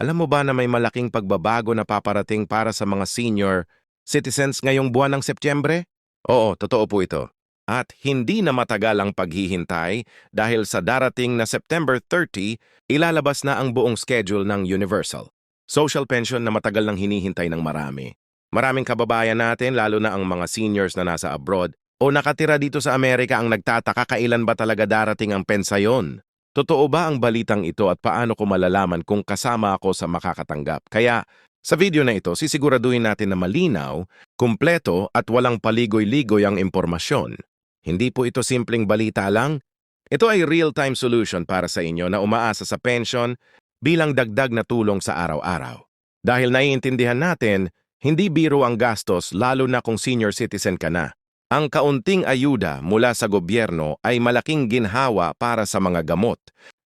Alam mo ba na may malaking pagbabago na paparating para sa mga senior citizens ngayong buwan ng Setyembre? Oo, totoo po ito. At hindi na matagal ang paghihintay dahil sa darating na September 30, ilalabas na ang buong schedule ng Universal. Social pension na matagal nang hinihintay ng marami. Maraming kababayan natin, lalo na ang mga seniors na nasa abroad o nakatira dito sa Amerika ang nagtataka kailan ba talaga darating ang pensayon. Totoo ba ang balitang ito at paano ko malalaman kung kasama ako sa makakatanggap? Kaya sa video na ito, sisiguraduhin natin na malinaw, kumpleto at walang paligoy-ligoy ang impormasyon. Hindi po ito simpleng balita lang. Ito ay real-time solution para sa inyo na umaasa sa pension bilang dagdag na tulong sa araw-araw. Dahil naiintindihan natin, hindi biro ang gastos lalo na kung senior citizen ka na. Ang kaunting ayuda mula sa gobyerno ay malaking ginhawa para sa mga gamot,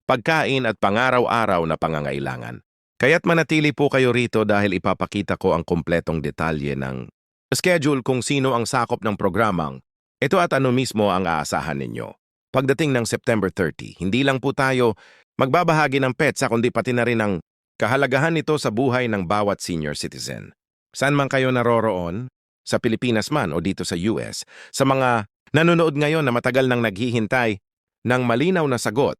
pagkain at pangaraw-araw na pangangailangan. Kaya't manatili po kayo rito dahil ipapakita ko ang kumpletong detalye ng schedule kung sino ang sakop ng programang ito at ano mismo ang aasahan ninyo. Pagdating ng September 30, hindi lang po tayo magbabahagi ng petsa kundi pati na rin ang kahalagahan nito sa buhay ng bawat senior citizen. Saan man kayo naroroon, sa Pilipinas man o dito sa US, sa mga nanonood ngayon na matagal nang naghihintay ng malinaw na sagot.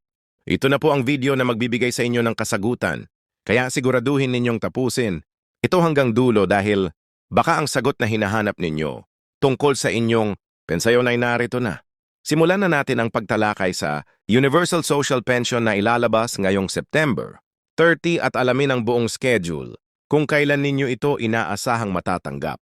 Ito na po ang video na magbibigay sa inyo ng kasagutan. Kaya siguraduhin ninyong tapusin. Ito hanggang dulo dahil baka ang sagot na hinahanap ninyo tungkol sa inyong pensayon ay narito na. Simulan na natin ang pagtalakay sa Universal Social Pension na ilalabas ngayong September 30 at alamin ang buong schedule kung kailan ninyo ito inaasahang matatanggap.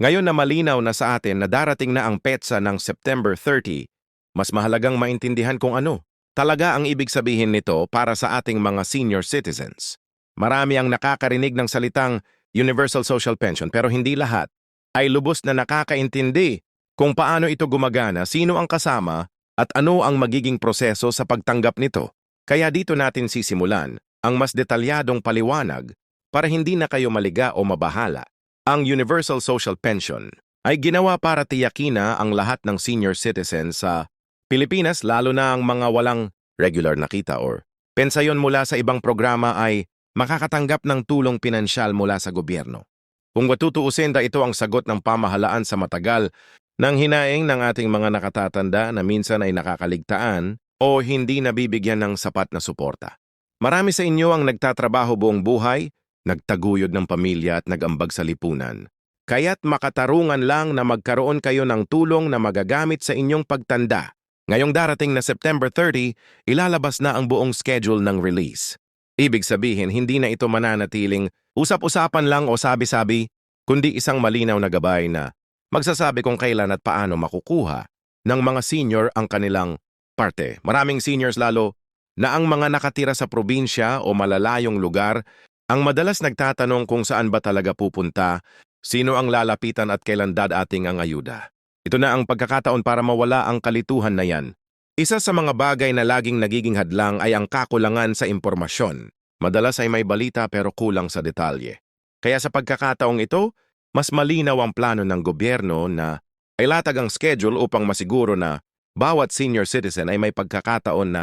Ngayon na malinaw na sa atin na darating na ang petsa ng September 30, mas mahalagang maintindihan kung ano talaga ang ibig sabihin nito para sa ating mga senior citizens. Marami ang nakakarinig ng salitang Universal Social Pension pero hindi lahat ay lubos na nakakaintindi kung paano ito gumagana, sino ang kasama at ano ang magiging proseso sa pagtanggap nito. Kaya dito natin sisimulan ang mas detalyadong paliwanag para hindi na kayo maliga o mabahala. Ang Universal Social Pension ay ginawa para tiyakin na ang lahat ng senior citizens sa Pilipinas lalo na ang mga walang regular na kita or pensayon mula sa ibang programa ay makakatanggap ng tulong pinansyal mula sa gobyerno. Kung matutuusin da ito ang sagot ng pamahalaan sa matagal ng hinaing ng ating mga nakatatanda na minsan ay nakakaligtaan o hindi nabibigyan ng sapat na suporta. Marami sa inyo ang nagtatrabaho buong buhay nagtaguyod ng pamilya at nagambag sa lipunan. Kaya't makatarungan lang na magkaroon kayo ng tulong na magagamit sa inyong pagtanda. Ngayong darating na September 30, ilalabas na ang buong schedule ng release. Ibig sabihin, hindi na ito mananatiling usap-usapan lang o sabi-sabi, kundi isang malinaw na gabay na magsasabi kung kailan at paano makukuha ng mga senior ang kanilang parte. Maraming seniors lalo na ang mga nakatira sa probinsya o malalayong lugar ang madalas nagtatanong kung saan ba talaga pupunta, sino ang lalapitan at kailan dadating ang ayuda. Ito na ang pagkakataon para mawala ang kalituhan na yan. Isa sa mga bagay na laging nagiging hadlang ay ang kakulangan sa impormasyon. Madalas ay may balita pero kulang sa detalye. Kaya sa pagkakataong ito, mas malinaw ang plano ng gobyerno na ay latag ang schedule upang masiguro na bawat senior citizen ay may pagkakataon na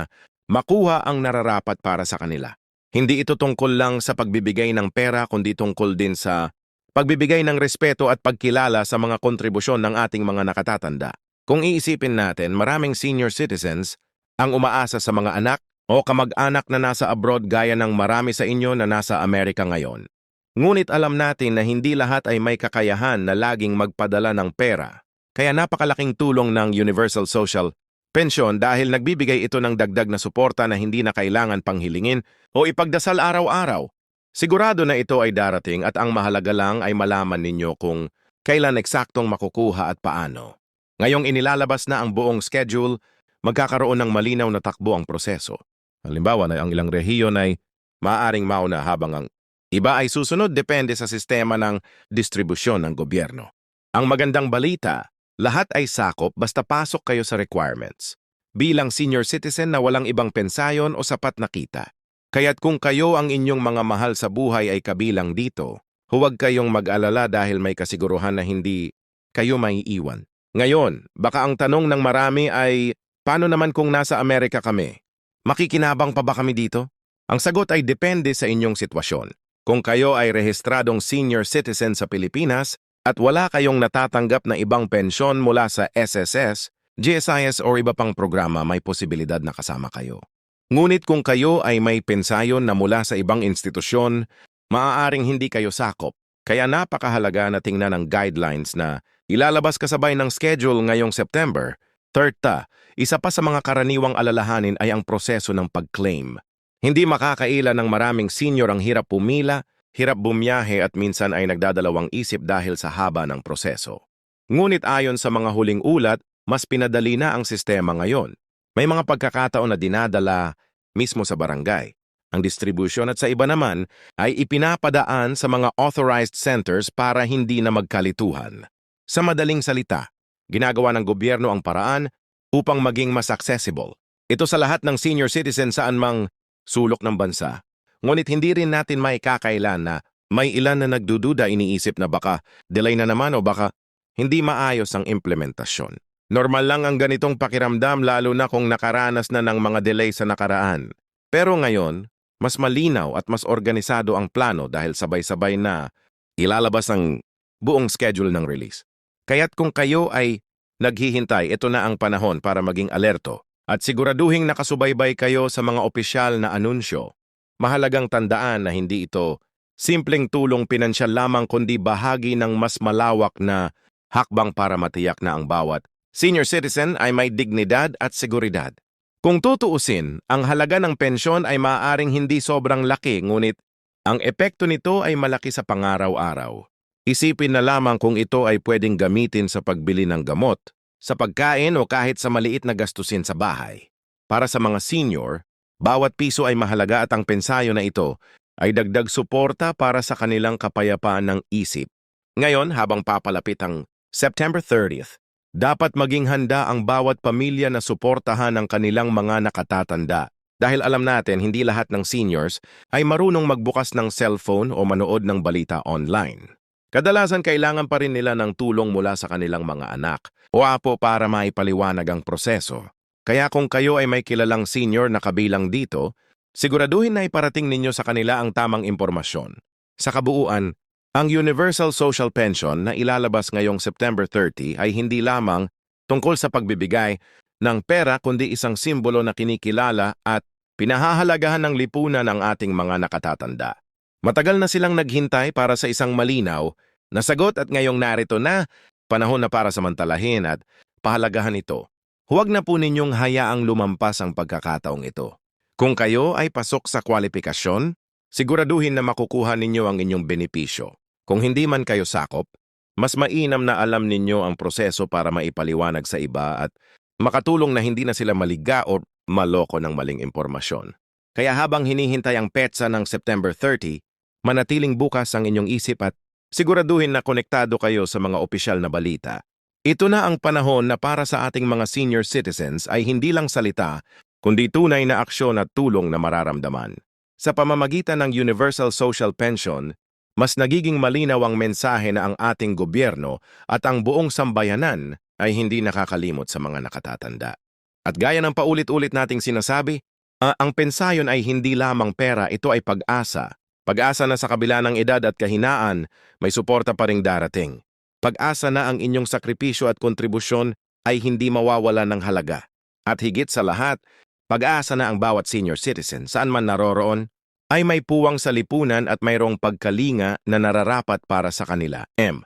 makuha ang nararapat para sa kanila. Hindi ito tungkol lang sa pagbibigay ng pera kundi tungkol din sa pagbibigay ng respeto at pagkilala sa mga kontribusyon ng ating mga nakatatanda. Kung iisipin natin, maraming senior citizens ang umaasa sa mga anak o kamag-anak na nasa abroad gaya ng marami sa inyo na nasa Amerika ngayon. Ngunit alam natin na hindi lahat ay may kakayahan na laging magpadala ng pera. Kaya napakalaking tulong ng Universal Social Pensyon dahil nagbibigay ito ng dagdag na suporta na hindi na kailangan panghilingin o ipagdasal araw-araw. Sigurado na ito ay darating at ang mahalaga lang ay malaman ninyo kung kailan eksaktong makukuha at paano. Ngayong inilalabas na ang buong schedule, magkakaroon ng malinaw na takbo ang proseso. Halimbawa na ang ilang rehiyon ay maaaring mauna habang ang iba ay susunod depende sa sistema ng distribusyon ng gobyerno. Ang magandang balita, lahat ay sakop basta pasok kayo sa requirements. Bilang senior citizen na walang ibang pensayon o sapat na kita. Kaya't kung kayo ang inyong mga mahal sa buhay ay kabilang dito, huwag kayong mag-alala dahil may kasiguruhan na hindi kayo may iwan. Ngayon, baka ang tanong ng marami ay, paano naman kung nasa Amerika kami? Makikinabang pa ba kami dito? Ang sagot ay depende sa inyong sitwasyon. Kung kayo ay rehistradong senior citizen sa Pilipinas at wala kayong natatanggap na ibang pensyon mula sa SSS, GSIS o iba pang programa may posibilidad na kasama kayo. Ngunit kung kayo ay may pensayon na mula sa ibang institusyon, maaaring hindi kayo sakop. Kaya napakahalaga na tingnan ang guidelines na ilalabas kasabay ng schedule ngayong September. Thirta, isa pa sa mga karaniwang alalahanin ay ang proseso ng pag-claim. Hindi makakaila ng maraming senior ang hirap pumila, hirap bumiyahe at minsan ay nagdadalawang isip dahil sa haba ng proseso. Ngunit ayon sa mga huling ulat, mas pinadali na ang sistema ngayon. May mga pagkakataon na dinadala mismo sa barangay. Ang distribution at sa iba naman ay ipinapadaan sa mga authorized centers para hindi na magkalituhan. Sa madaling salita, ginagawa ng gobyerno ang paraan upang maging mas accessible. Ito sa lahat ng senior citizen saan mang sulok ng bansa. Ngunit hindi rin natin maikakailan na may ilan na nagdududa iniisip na baka delay na naman o baka hindi maayos ang implementasyon. Normal lang ang ganitong pakiramdam lalo na kung nakaranas na ng mga delay sa nakaraan. Pero ngayon, mas malinaw at mas organisado ang plano dahil sabay-sabay na ilalabas ang buong schedule ng release. Kaya't kung kayo ay naghihintay, ito na ang panahon para maging alerto at siguraduhing nakasubaybay kayo sa mga opisyal na anunsyo. Mahalagang tandaan na hindi ito simpleng tulong pinansyal lamang kundi bahagi ng mas malawak na hakbang para matiyak na ang bawat senior citizen ay may dignidad at seguridad. Kung tutuusin, ang halaga ng pensyon ay maaaring hindi sobrang laki ngunit ang epekto nito ay malaki sa pangaraw-araw. Isipin na lamang kung ito ay pwedeng gamitin sa pagbili ng gamot, sa pagkain o kahit sa maliit na gastusin sa bahay. Para sa mga senior, bawat piso ay mahalaga at ang pensayo na ito ay dagdag suporta para sa kanilang kapayapaan ng isip. Ngayon, habang papalapit ang September 30th, dapat maging handa ang bawat pamilya na suportahan ang kanilang mga nakatatanda. Dahil alam natin hindi lahat ng seniors ay marunong magbukas ng cellphone o manood ng balita online. Kadalasan kailangan pa rin nila ng tulong mula sa kanilang mga anak o apo para maipaliwanag ang proseso. Kaya kung kayo ay may kilalang senior na kabilang dito, siguraduhin na iparating ninyo sa kanila ang tamang impormasyon. Sa kabuuan, ang Universal Social Pension na ilalabas ngayong September 30 ay hindi lamang tungkol sa pagbibigay ng pera kundi isang simbolo na kinikilala at pinahahalagahan ng lipunan ng ating mga nakatatanda. Matagal na silang naghintay para sa isang malinaw na sagot at ngayong narito na, panahon na para samantalahin at pahalagahan ito. Huwag na po ninyong hayaang lumampas ang pagkakataong ito. Kung kayo ay pasok sa kwalifikasyon, siguraduhin na makukuha ninyo ang inyong benepisyo. Kung hindi man kayo sakop, mas mainam na alam ninyo ang proseso para maipaliwanag sa iba at makatulong na hindi na sila maliga o maloko ng maling impormasyon. Kaya habang hinihintay ang petsa ng September 30, manatiling bukas ang inyong isip at siguraduhin na konektado kayo sa mga opisyal na balita. Ito na ang panahon na para sa ating mga senior citizens ay hindi lang salita, kundi tunay na aksyon at tulong na mararamdaman. Sa pamamagitan ng Universal Social Pension, mas nagiging malinaw ang mensahe na ang ating gobyerno at ang buong sambayanan ay hindi nakakalimot sa mga nakatatanda. At gaya ng paulit-ulit nating sinasabi, ang pensayon ay hindi lamang pera, ito ay pag-asa. Pag-asa na sa kabila ng edad at kahinaan, may suporta pa ring darating. Pag-asa na ang inyong sakripisyo at kontribusyon ay hindi mawawala ng halaga. At higit sa lahat, pag-asa na ang bawat senior citizen saan man naroroon ay may puwang sa lipunan at mayroong pagkalinga na nararapat para sa kanila. M.